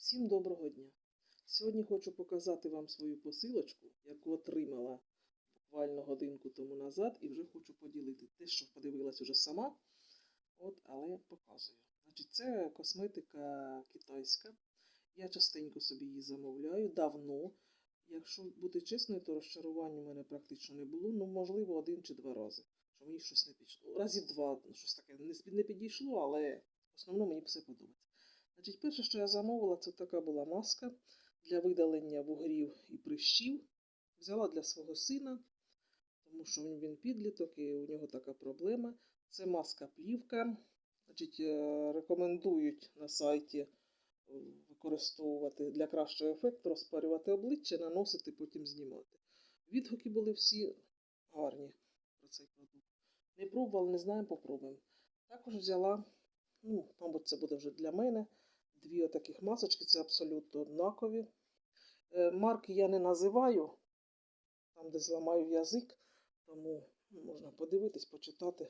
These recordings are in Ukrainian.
Всім доброго дня! Сьогодні хочу показати вам свою посилочку, яку отримала буквально годинку тому назад, і вже хочу поділити. Те, що подивилась уже сама, от, але показую. Значить, це косметика китайська. Я частенько собі її замовляю давно. Якщо бути чесною, то розчарувань у мене практично не було. Ну, можливо, один чи два рази. Що мені щось не підійшло. Разів два ну, щось таке не, підійшло, але в основному мені все подобається. Значить, перше, що я замовила, це така була маска для видалення вугрів і прищів. Взяла для свого сина, тому що він, підліток і у нього така проблема. Це маска плівка. Значить, е, рекомендують на сайті е, використовувати для кращого ефекту, розпарювати обличчя, наносити, потім знімати. Відгуки були всі гарні про цей продукт. Не пробували, не знаємо, попробуємо. Також взяла, ну, мабуть, це буде вже для мене. Дві отаких масочки, це абсолютно однакові. Е, Марки я не називаю, там, де зламаю язик, тому можна подивитись, почитати.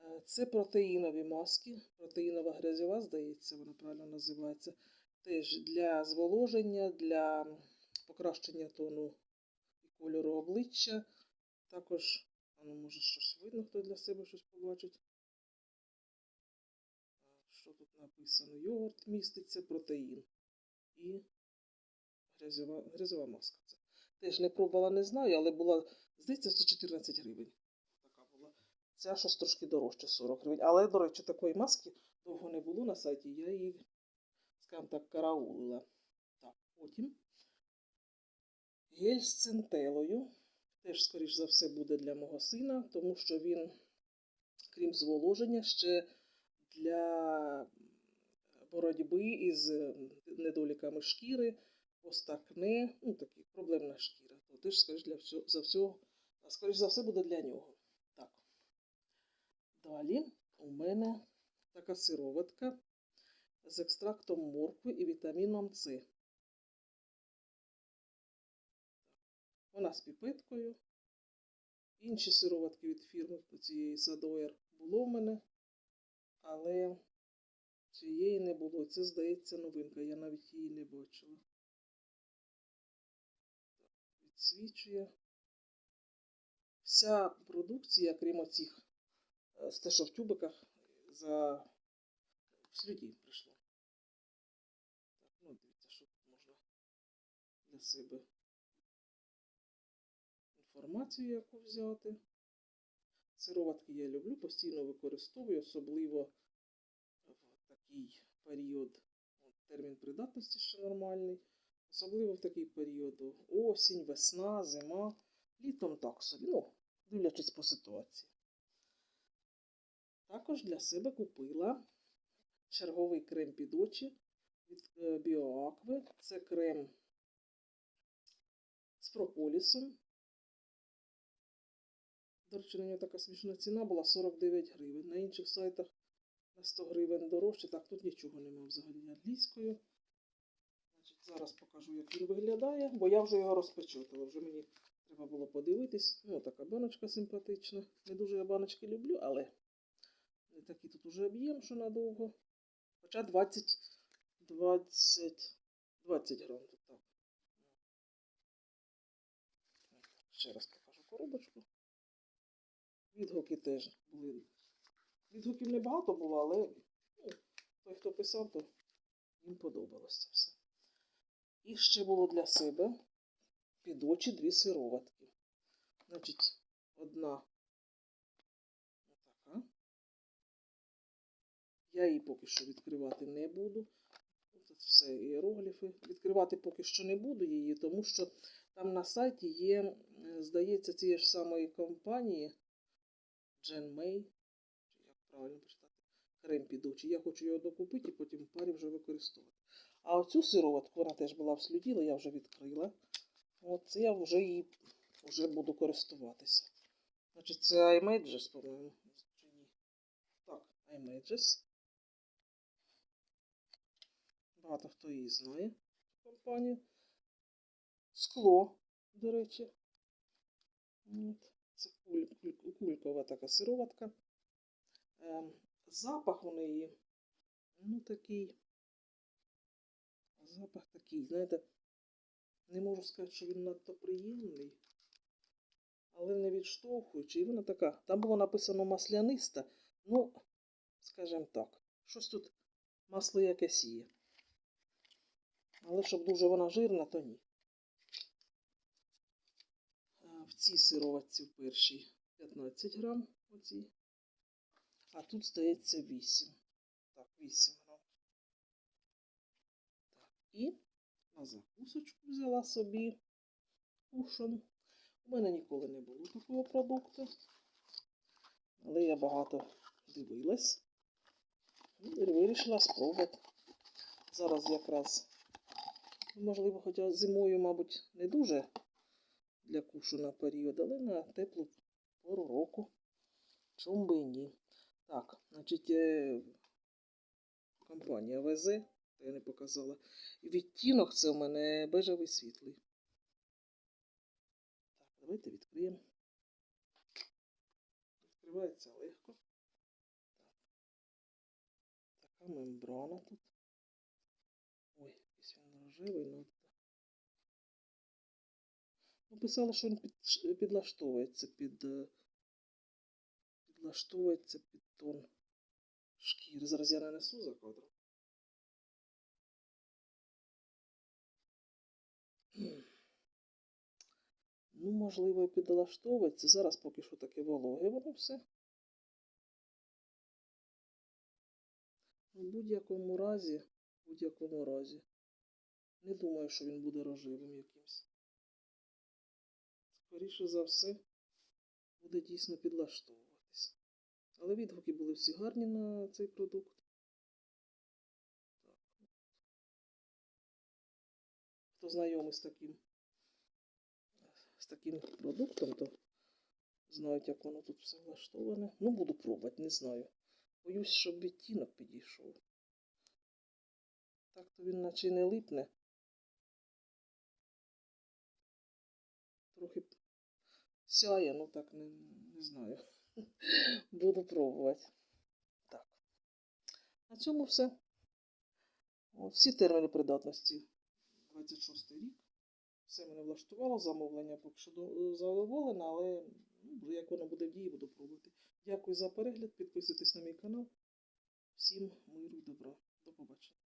Е, Це протеїнові маски, протеїнова грязьова, здається, вона правильно називається. Теж для зволоження, для покращення тону і кольору обличчя. Також, ну, може, щось видно, хто для себе щось побачить. Що тут написано? Йогурт міститься, протеїн і грязьова, грязьова маска. Це. Теж не пробувала, не знаю, але була, здається, це 14 гривень. Така була. Ця щось трошки дорожче 40 гривень. Але, до речі, такої маски довго не було на сайті, я її, скажімо так, караулила. Так, потім гель з центелою. Теж, скоріш за все, буде для мого сина, тому що він, крім зволоження, ще для боротьби із недоліками шкіри, постакне, ну такі проблемна шкіра. То теж, скоріш для всього, за всього, скоріш за все буде для нього. Так. Далі у мене така сироватка з екстрактом моркви і вітаміном С. Вона з піпеткою. Інші сироватки від фірми цієї Садоєр було в мене, але цієї не було. Це, здається, новинка. Я навіть її не бачила. Відсвічує. Вся продукція, крім оцих, е, те, в тюбиках, за в слюді прийшло. Так, ну дивіться, що тут можна для себе інформацію яку взяти. Сироватки я люблю, постійно використовую, особливо в такий період, термін придатності ще нормальний, особливо в такий період осінь, весна, зима, літом так собі, ну, дивлячись по ситуації. Також для себе купила черговий крем під очі від е, Біоакви. Це крем з прополісом. До на нього така смішна ціна була 49 гривень. На інших сайтах на 100 гривень дорожче. Так, тут нічого немає взагалі англійською. Значить, зараз покажу, як він виглядає, бо я вже його розпечатала. Вже мені треба було подивитись. Ну, така баночка симпатична. Не дуже я баночки люблю, але не такий тут уже об'єм, що надовго. Хоча 20, 20, 20 грам. Ще раз покажу коробочку. Відгуки теж були. Відгуків небагато було, але ну, той, хто писав, то їм подобалось це все. І ще було для себе під очі дві сироватки. Значить, одна отака. Я її поки що відкривати не буду. Тут все іерогліфи. Відкривати поки що не буду її, тому що там на сайті є, здається, цієї ж самої компанії. Джен Мей, чи як правильно почитати, крем під очі. Я хочу його докупити і потім в парі вже використовувати. А оцю сироватку, вона теж була в слюді, але я вже відкрила. От це я вже її вже буду користуватися. Значить, це iMages, по-моєму. Так, iMages. Багато хто її знає, компанію. Скло, до речі. Це куль, куль, кулькова така сироватка. Ем, запах у неї, ну такий Запах такий, знаєте, не можу сказати, що він надто приємний, але не відштовхуючий. І вона така. Там було написано масляниста. Ну, скажімо так, щось тут масло якесь є. Але щоб дуже вона жирна, то ні. А В цій сироватці в першій 15 грам. Оці. А тут здається 8. Так, 8 грам. Так, і на закусочку взяла собі кушон. У мене ніколи не було такого продукту. Але я багато дивилась. І вирішила спробувати. Зараз якраз, можливо, хоча зимою, мабуть, не дуже для кушана період, але на теплу пору року. Чому би ні. Так, значить, е, компанія ВЗ, я не показала. Відтінок це у мене бежевий світлий. Так, давайте відкриємо. Відкривається легко. Так. Така мембрана тут. Ой, якийсь він рожевий, ну. Писали, що він під, підлаштовується під. е, Підлаштовується під тон шкіри. Зараз я нанесу за кадром. Ну, можливо, і підлаштовується. Зараз поки що таке вологе воно все. В будь-якому разі, в будь-якому разі. Не думаю, що він буде рожевим якимсь. Скоріше за все, буде дійсно підлаштовуватись. Але відгуки були всі гарні на цей продукт. Так. Хто знайомий з таким, з таким продуктом, то знають, як воно тут все влаштоване. Ну, буду пробувати, не знаю. Боюсь, щоб відтінок підійшов. Так то він наче не липне. Трохи сяє, ну так не, не знаю. Буду пробувати. Так. На цьому все. От, всі терміни придатності 26 рік. Все мене влаштувало, замовлення поки що до- задоволена, але ну, як воно буде в дії, буду пробувати. Дякую за перегляд. Підписуйтесь на мій канал. Всім миру і добра. До побачення.